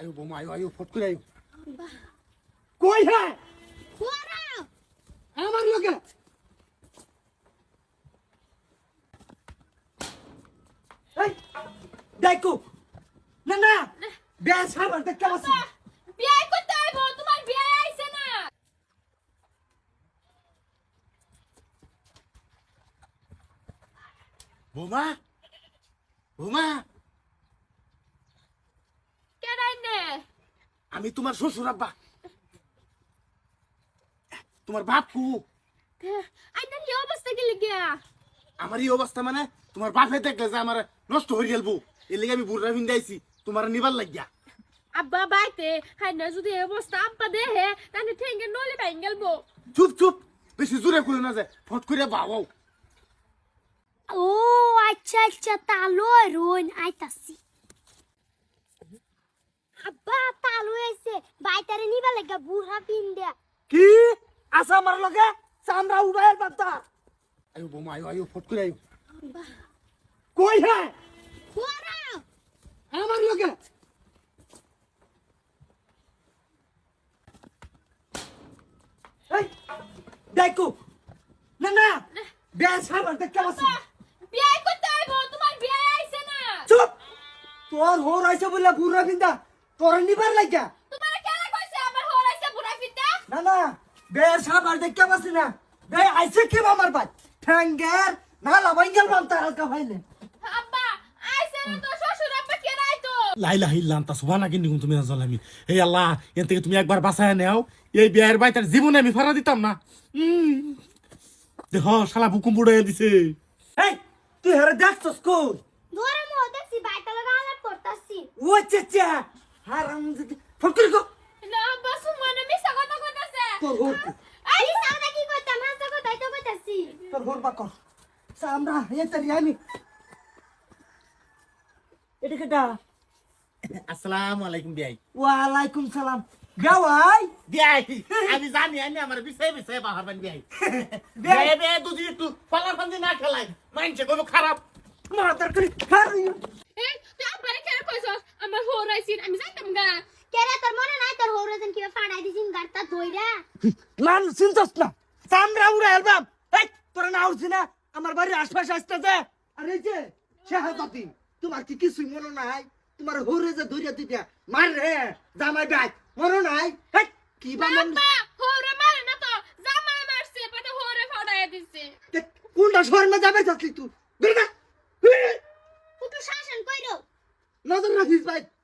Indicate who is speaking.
Speaker 1: আয়ো বোমা আয়ো আয়ো ফট করে আয়ো। কই হ্যাঁ আমার লোকে দেখো না না। বেশ আমার দেখতে পাচ্ছি।
Speaker 2: বিয়ে করতে আইবো তোমার বিয়ে আইছে না।
Speaker 1: বোমা বোমা
Speaker 2: কেডাই নে
Speaker 1: আমি তোমার শ্বশুর আব্বা। তোমার বাপ কু
Speaker 2: আইনার কি অবস্থা কি লাগিয়া
Speaker 1: আমার এই অবস্থা মানে তোমার বাপে দেখলে যে আমার নষ্ট হয়ে গেলবো। এর লেগে আমি বুড়া ভিন্দাইছি তোমার নিবার লাগিয়া।
Speaker 2: আব্বা বাইতে হাইনা যদি এই অবস্থা আব্বা দেহে তাহলে ঠেঙ্গে নলে বাইন গেলবো।
Speaker 1: চুপ চুপ বেশি জোরে করে না যায় ফট করে বাবাও
Speaker 3: ও আচ্ছা আচ্ছা তালো রোন আইতাছি। আব্বা তালো এসে বাইতারে নিবা লাগা বুড়া পিন্দা
Speaker 4: কি আসা আমার লগে চামড়া উড়াইয়ের বার্তা
Speaker 1: আয়ো বোমা আয়ো আয়ো ফট করে আয়ো
Speaker 4: কই হ্যাঁ
Speaker 3: ওরা
Speaker 4: আমার লগে এই দেখো না না বেশ আমার দেখতে পাচ্ছি
Speaker 2: বিয়ে করতে আইবো তোমার বিয়ে আইছে না
Speaker 4: চুপ তোর হোর আইছে বলে বুড়া বিন্দা তোর নিবার লাগিয়া।
Speaker 2: তোমার কেলা কইছে? আমার হর আইছে বুড়া ফিতা।
Speaker 4: না না বেশ আমার দেখতে পাচ্ছি না। বে আইছে কি আমার ভাই ঠ্যাঙ্গের না লাভাইঙ্গেল বান্তা হালকা ভাইলে।
Speaker 2: আব্বা আইছে না তো শ্বশুর আব্বা কেডাই তো?
Speaker 1: লাইলা হিল্লাম তা সুবানা কিন্তু তুমি না জলামি এই আল্লাহ এর থেকে তুমি একবার বাঁচায় নেও। এই বিয়ের বাই তার জীবনে আমি ফারা দিতাম না। উম। দেখ শালা বুকুম বুড়াই দিছে।
Speaker 4: এই তুই হেরে দেখছস কোন
Speaker 3: ধরে মো দেখছি বাইতা লাগা আলাপ করতাছি।
Speaker 4: ও চাচা হারাম ফকর কো
Speaker 2: না আব্বা সুমনে মিছা কথা কইতাছে।
Speaker 4: তোর হোর
Speaker 3: আই সাউদা কি কইতা মাছ কো তাই কইতাছি।
Speaker 4: তোর হোর বা কর। সামরা এ তারি আমি। এটা কেটা
Speaker 1: আসসালামু আলাইকুম বিয়াই
Speaker 4: ওয়ালাইকুম সালাম। গাওয়াই
Speaker 1: বিয়াই আমি জানি আমি আমার বিষয়ে বিষয়ে বাহার বান বিয়াই বিয়াই বিয়াই দুদি একটু পালার ফান্দি না খেলাই মাইনছে কোনো খারাপ।
Speaker 4: মাতার করি খারি
Speaker 2: এই তুই আব্বারে কেন কইছস আইছিন আমি জানতাম গা।
Speaker 3: কেরে তোর মনে নাই তোর হৌরাজন কিবা ফাড়াই দিছিন গাড়তা ধইরা?
Speaker 4: মান চিনছস না? সামরা উড়া অ্যালবাম এই তোর না উঠছি না? আমার বাড়ির আশপাশে আসতেছে আরে এই যে শাহাদাতি তোমার কি কিছুই মনে নাই? তোমার হোরে যে ধরিয়া দিতা মার রে জামাই ভাই মনে নাই? কি বা মন
Speaker 2: হরে মারে না তো জামাই মারছে পরে হরে ফাড়ায় দিছে।
Speaker 4: কোনটা শহরে যাবে যাচ্ছি তুই না।
Speaker 3: একটু শাসন কইরো।
Speaker 4: নজর রাখিস ভাই।
Speaker 3: না